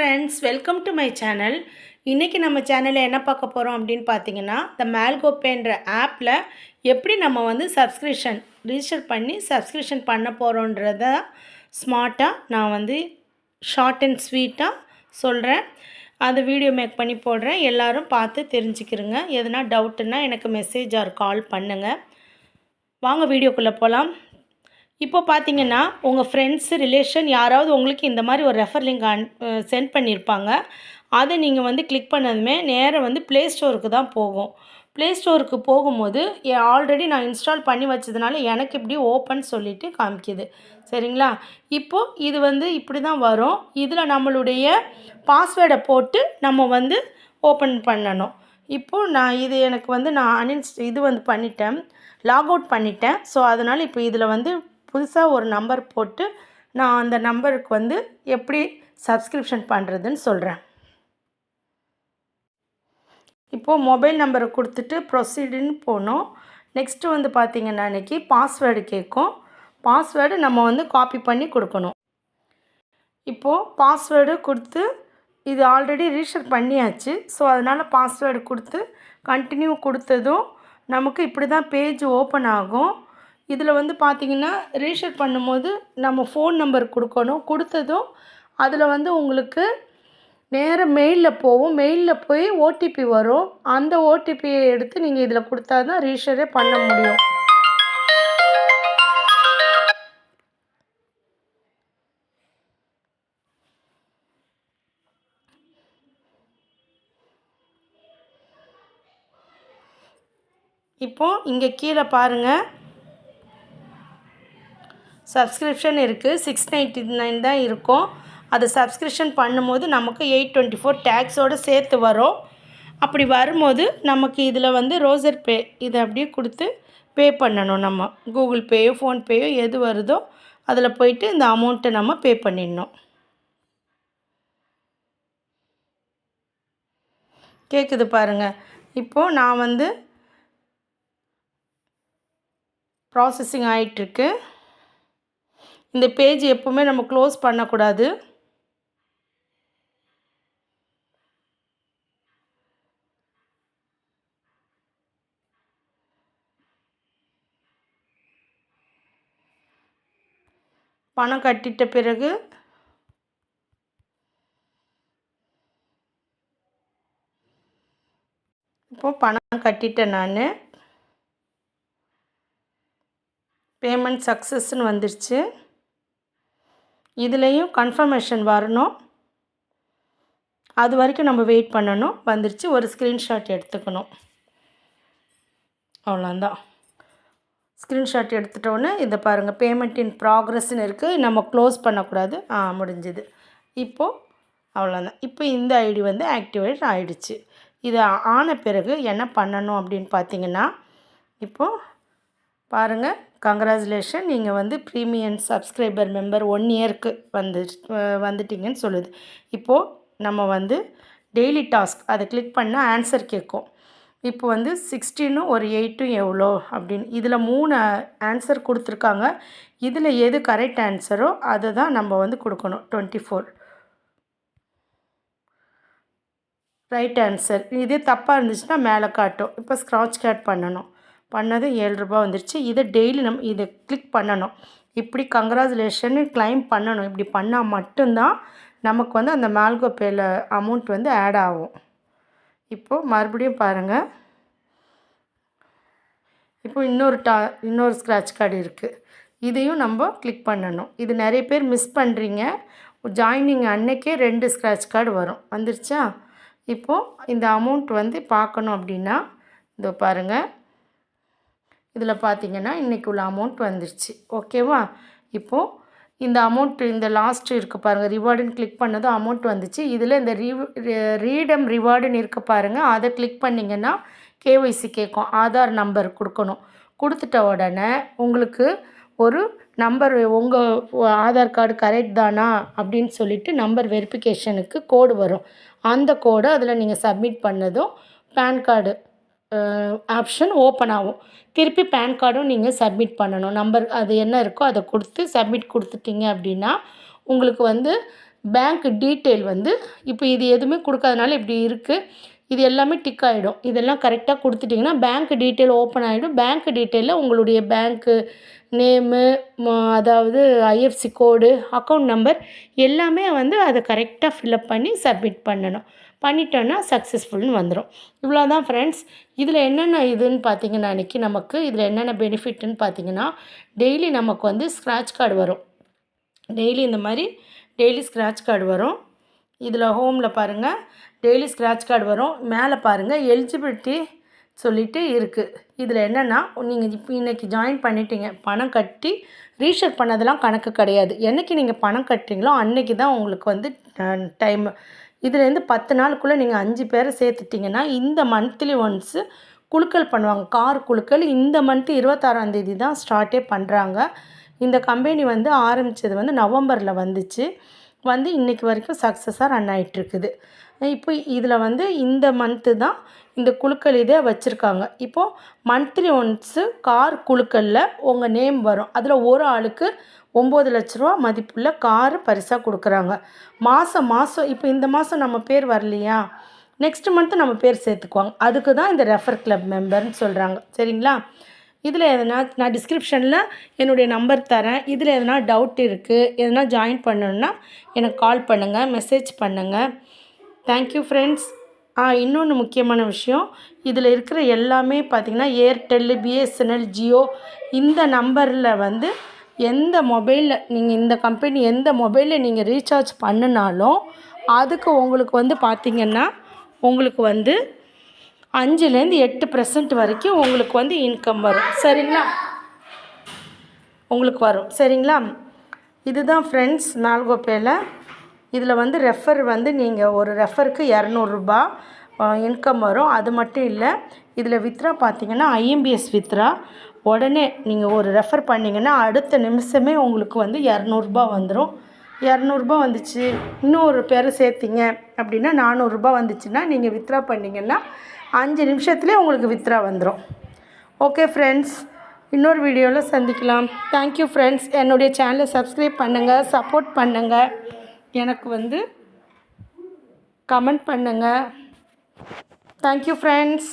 Friends welcome to my channel இன்றைக்கி நம்ம சேனலில் என்ன பார்க்க போகிறோம் அப்படின்னு பார்த்தீங்கன்னா இந்த மேல்கோப்பேன்ற ஆப்பில் எப்படி நம்ம வந்து சப்ஸ்கிரிப்ஷன் ரிஜிஸ்டர் பண்ணி சப்ஸ்கிரிப்ஷன் பண்ண போகிறோன்றத ஸ்மார்ட்டாக நான் வந்து ஷார்ட் அண்ட் ஸ்வீட்டாக சொல்கிறேன் அதை வீடியோ மேக் பண்ணி போடுறேன். எல்லோரும் பார்த்து தெரிஞ்சுக்கிறங்க எதனா டவுட்டுன்னா எனக்கு மெசேஜ் ஆர் கால் பண்ணுங்கள் வாங்க வீடியோக்குள்ளே போகலாம் இப்போ பார்த்தீங்கன்னா உங்கள் ஃப்ரெண்ட்ஸு ரிலேஷன் யாராவது உங்களுக்கு இந்த மாதிரி ஒரு ரெஃபர் லிங்க் அன் சென்ட் பண்ணியிருப்பாங்க அதை நீங்கள் வந்து கிளிக் பண்ணதுமே நேராக வந்து ப்ளே ஸ்டோருக்கு தான் போகும். ப்ளே ஸ்டோருக்கு போகும்போது ஆல்ரெடி நான் இன்ஸ்டால் பண்ணி வச்சதுனால எனக்கு இப்படி ஓப்பன் சொல்லிவிட்டு காமிக்குது. சரிங்களா? இப்போது இது வந்து இப்படி தான் வரும். இதில் நம்மளுடைய பாஸ்வேர்டை போட்டு நம்ம வந்து ஓப்பன் பண்ணணும். இப்போது நான் இது எனக்கு வந்து நான் அன்இன்ஸ்ட் இது வந்து பண்ணிட்டேன். லாக் அவுட் பண்ணிட்டேன். ஸோ அதனால் இப்போ இதில் வந்து புதுசாக ஒரு நம்பர் போட்டு நான் அந்த நம்பருக்கு வந்து எப்படி சப்ஸ்கிரிப்ஷன் பண்ணுறதுன்னு சொல்கிறேன் இப்போது மொபைல் நம்பரை கொடுத்துட்டு ப்ரொசீடுன்னு போனோம். நெக்ஸ்ட்டு வந்து பார்த்திங்கன்னா அன்றைக்கி பாஸ்வேர்டு கேட்கும். பாஸ்வேர்டு நம்ம வந்து காப்பி பண்ணி கொடுக்கணும். இப்போது பாஸ்வேர்டு கொடுத்து இது ஆல்ரெடி ரீஷர் பண்ணியாச்சு. ஸோ அதனால் பாஸ்வேர்டு கொடுத்து கண்டினியூ கொடுத்ததும் நமக்கு இப்படி தான் பேஜ் ஓப்பன் ஆகும். இதில் வந்து பார்த்திங்கன்னா ரீஷர் பண்ணும்போது நம்ம ஃபோன் நம்பர் கொடுக்கணும். கொடுத்ததும் அதில் வந்து உங்களுக்கு நேராக மெயிலில் போகும். மெயிலில் போய் ஓடிபி வரும். அந்த ஓடிபியை எடுத்து நீங்கள் இதில் கொடுத்தா தான் ரீஷரே பண்ண முடியும். இப்போது இங்கே கீழே பாருங்கள் சப்ஸ்கிரிப்ஷன் இருக்குது சிக்ஸ் நைன்ட்டி நைன் தான் இருக்கும். அது சப்ஸ்கிரிப்ஷன் பண்ணும்போது நமக்கு எயிட் டுவெண்ட்டி ஃபோர் டேக்ஸோடு சேர்த்து வரும். அப்படி வரும்போது நமக்கு இதில் வந்து ரோசர் பே இதை அப்படியே கொடுத்து பே பண்ணணும் நம்ம. கூகுள் பேயோ ஃபோன்பேயோ எது வருதோ அதில் போயிட்டு இந்த அமௌண்ட்டை நம்ம பே பண்ணிடணும். கேட்குது பாருங்கள் இப்போது நான் வந்து ப்ராசஸிங் ஆகிட்டுருக்கு இந்த பேஜ் எப்போவுமே நம்ம க்ளோஸ் பண்ணக்கூடாது. பணம் கட்டிட்ட பிறகு இப்போது பணம் கட்டிட்டேன் நான். பேமெண்ட் சக்ஸஸ்ன்னு வந்துருச்சு. இதுலேயும் கன்ஃபர்மேஷன் வரணும். அது வரைக்கும் நம்ம வெயிட் பண்ணணும். வந்துருச்சு ஒரு ஸ்க்ரீன்ஷாட் எடுத்துக்கணும். அவ்வளோந்தான் ஸ்க்ரீன்ஷாட் எடுத்துட்டோன்னே இதை பாருங்கள் பேமெண்ட் இன் ப்ராக்ரஸ்ன்னு இருக்குது நம்ம க்ளோஸ் பண்ணக்கூடாது. ஆ முடிஞ்சுது. இப்போது அவ்வளோதான். இப்போ இந்த ஐடி வந்து ஆக்டிவேட் ஆகிடுச்சு இது ஆன பிறகு என்ன பண்ணணும் அப்படின்னு பார்த்தீங்கன்னா இப்போது பாருங்கள் கங்க்ராச்சுலேஷன் நீங்கள் வந்து ப்ரீமியம் சப்ஸ்கிரைபர் மெம்பர் ஒன் இயர்க்கு வந்து வந்துட்டிங்கன்னு சொல்லுது. இப்போது நம்ம வந்து டெய்லி டாஸ்க் அதை கிளிக் பண்ணால் ஆன்சர் கேட்கும். இப்போ வந்து சிக்ஸ்டீனும் ஒரு எயிட்டும் எவ்வளோ அப்படின்னு. இதில் மூணு ஆன்சர் கொடுத்துருக்காங்க. இதில் எது கரெக்ட் ஆன்சரோ அதை தான் நம்ம வந்து கொடுக்கணும். டுவெண்ட்டி ஃபோர் ரைட் ஆன்சர் இதே தப்பாக இருந்துச்சுன்னா மேலே காட்டும். இப்போ ஸ்க்ராட்ச் கேட் பண்ணணும். பண்ணது ஏழு ரூபா வந்துருச்சு. இதை டெய்லி நம்ம இதை கிளிக் பண்ணணும். இப்படி கங்க்ராச்சுலேஷன் கிளைம் பண்ணணும். இப்படி பண்ணால் மட்டும்தான் நமக்கு வந்து அந்த மால்கோ பேயில் அமௌண்ட் வந்து ஆட் ஆகும். இப்போது மறுபடியும் பாருங்கள் இப்போ இன்னொரு டா இன்னொரு ஸ்க்ராட்ச் கார்டு இருக்குது இதையும் நம்ம கிளிக் பண்ணணும். இது நிறைய பேர் மிஸ் பண்ணுறீங்க ஜாயினிங் அன்னைக்கே ரெண்டு ஸ்க்ராட்ச் கார்டு வரும். வந்துருச்சா? இப்போது இந்த அமௌண்ட் வந்து பார்க்கணும் அப்படின்னா இதோ பாருங்கள் இதில் பார்த்தீங்கன்னா இன்றைக்கி உள்ள அமௌண்ட் வந்துருச்சு. ஓகேவா இப்போது இந்த அமௌண்ட் இந்த லாஸ்ட்டு இருக்குது பாருங்கள் ரிவார்டுன்னு கிளிக் பண்ணதும் அமௌண்ட் வந்துச்சு. இதில் இந்த ரீ ரீடம் ரிவார்டுன்னு இருக்க பாருங்கள் அதை கிளிக் பண்ணிங்கன்னா கேஒய்சி கேட்கும். ஆதார் நம்பர் கொடுக்கணும். கொடுத்துட்ட உடனே உங்களுக்கு ஒரு நம்பர் உங்கள் ஆதார் கார்டு கரெக்ட் தானா அப்படின்னு சொல்லிட்டு நம்பர் வெரிஃபிகேஷனுக்கு கோடு வரும். அந்த கோடை அதில் நீங்கள் சப்மிட் பண்ணதும் பேன் கார்டு ஆப்ஷன் ஓப்பன் ஆகும். திருப்பி பேன் கார்டும் நீங்கள் சப்மிட் பண்ணணும். நம்பர் அது என்ன இருக்கோ அதை கொடுத்து சப்மிட் கொடுத்துட்டீங்க அப்படின்னா உங்களுக்கு வந்து பேங்க் டீட்டெயில் வந்து இப்போ இது எதுவுமே கொடுக்காதனால இப்படி இருக்குது இது எல்லாமே டிக் ஆகிடும் இதெல்லாம் கரெக்டாக கொடுத்துட்டிங்கன்னா பேங்க் டீட்டெயில் ஓப்பன் ஆகிடும் பேங்க் டீட்டெயிலில் உங்களுடைய பேங்க்கு நேமு அதாவது ஐஎஃப்சி கோடு அக்கௌண்ட் நம்பர் எல்லாமே வந்து அதை கரெக்டாக ஃபில்அப் பண்ணி சப்மிட் பண்ணணும். பண்ணிட்டோன்னா சக்ஸஸ்ஃபுல்னு வந்துடும் இவ்வளோ தான் ஃப்ரெண்ட்ஸ் இதில் என்னென்ன இதுன்னு பார்த்தீங்கன்னா அன்றைக்கி நமக்கு இதில் என்னென்ன பெனிஃபிட்னு பார்த்தீங்கன்னா டெய்லி நமக்கு வந்து ஸ்க்ராட்ச் கார்டு வரும். டெய்லி இந்த மாதிரி டெய்லி ஸ்க்ராட்ச் கார்டு வரும். இதில் ஹோமில் பாருங்கள் டெய்லி ஸ்க்ராட்ச் கார்டு வரும். மேலே பாருங்கள் எலிஜிபிலிட்டி சொல்லிட்டு இருக்குது இதில் என்னென்னா நீங்கள் இப்போ இன்றைக்கி ஜாயின் பண்ணிட்டீங்க. பணம் கட்டி ரீஷர் பண்ணதெல்லாம் கணக்கு கிடையாது. என்றைக்கு நீங்கள் பணம் கட்டுறீங்களோ அன்றைக்கி தான் உங்களுக்கு வந்து டைம். இதுலேருந்து பத்து நாளுக்குள்ளே நீங்கள் அஞ்சு பேரை சேர்த்துட்டிங்கன்னா இந்த மந்த்லி ஒன்ஸு குழுக்கள் பண்ணுவாங்க. கார் குழுக்கள். இந்த மந்த்து இருபத்தாறாந்தேதி தான் ஸ்டார்ட்டே பண்ணுறாங்க. இந்த கம்பெனி வந்து ஆரம்பித்தது வந்து நவம்பரில் வந்துச்சு. வந்து இன்றைக்கி வரைக்கும் சக்ஸஸாக ரன் ஆகிட்டுருக்குது இப்போ இதில் வந்து இந்த மந்த்து தான் இந்த குழுக்கள் இதே வச்சுருக்காங்க. இப்போது மந்த்லி ஒன்ஸு கார் குழுக்களில் உங்கள் நேம் வரும். அதில் ஒரு ஆளுக்கு ஒம்பது லட்ச ரூபா மதிப்புள்ள காரு பரிசாக கொடுக்குறாங்க. மாதம் மாதம் இப்போ இந்த மாதம் நம்ம பேர் வரலையா? நெக்ஸ்ட் மந்த்து நம்ம பேர் சேர்த்துக்குவாங்க. அதுக்கு தான் இந்த ரெஃபர் கிளப் மெம்பர்னு சொல்கிறாங்க சரிங்களா? இதில் எதனா நான் டிஸ்கிரிப்ஷனில் என்னுடைய நம்பர் தரேன். இதில் எதனா டவுட் இருக்குது எதனா ஜாயின் பண்ணணுன்னா எனக்கு கால் பண்ணுங்கள் மெசேஜ் பண்ணுங்கள் தேங்க்யூ ஃப்ரெண்ட்ஸ் ஆ இன்னொன்று முக்கியமான விஷயம் இதில் இருக்கிற எல்லாமே பார்த்திங்கன்னா ஏர்டெல்லு பிஎஸ்என்எல் ஜியோ இந்த நம்பரில் வந்து எந்த மொபைலில் நீங்கள் இந்த கம்பெனி எந்த மொபைலில் நீங்கள் ரீசார்ஜ் பண்ணினாலும் அதுக்கு உங்களுக்கு வந்து பார்த்திங்கன்னா உங்களுக்கு வந்து அஞ்சுலேருந்து எட்டு பர்சன்ட் வரைக்கும் உங்களுக்கு வந்து இன்கம் வரும். சரிங்களா? உங்களுக்கு வரும். சரிங்களா? இதுதான் ஃப்ரெண்ட்ஸ் நால்கோப்பேயில் இதில் வந்து ரெஃபர் வந்து நீங்கள் ஒரு ரெஃபருக்கு இரநூறுபா இன்கம் வரும். அது மட்டும் இல்லை இதில் வித்ரா பார்த்தீங்கன்னா ஐஎம்பிஎஸ் வித்ரா. உடனே நீங்கள் ஒரு ரெஃபர் பண்ணிங்கன்னா அடுத்த நிமிஷமே உங்களுக்கு வந்து இரநூறுபா வந்துடும் இரநூறுபா வந்துச்சு. இன்னும் ஒரு பேரை சேர்த்திங்க அப்படின்னா நானூறுரூபா வந்துச்சுன்னா நீங்கள் வித்ரா பண்ணிங்கன்னா அஞ்சு நிமிஷத்துலேயே உங்களுக்கு வித்ரா வந்துடும் ஓகே ஃப்ரெண்ட்ஸ் இன்னொரு வீடியோவில் சந்திக்கலாம். தேங்க்யூ ஃப்ரெண்ட்ஸ் என்னுடைய சேனலை சப்ஸ்கிரைப் பண்ணுங்கள் சப்போர்ட் பண்ணுங்கள் எனக்கு வந்து கமெண்ட் பண்ணுங்கள் தேங்க்யூ ஃப்ரெண்ட்ஸ்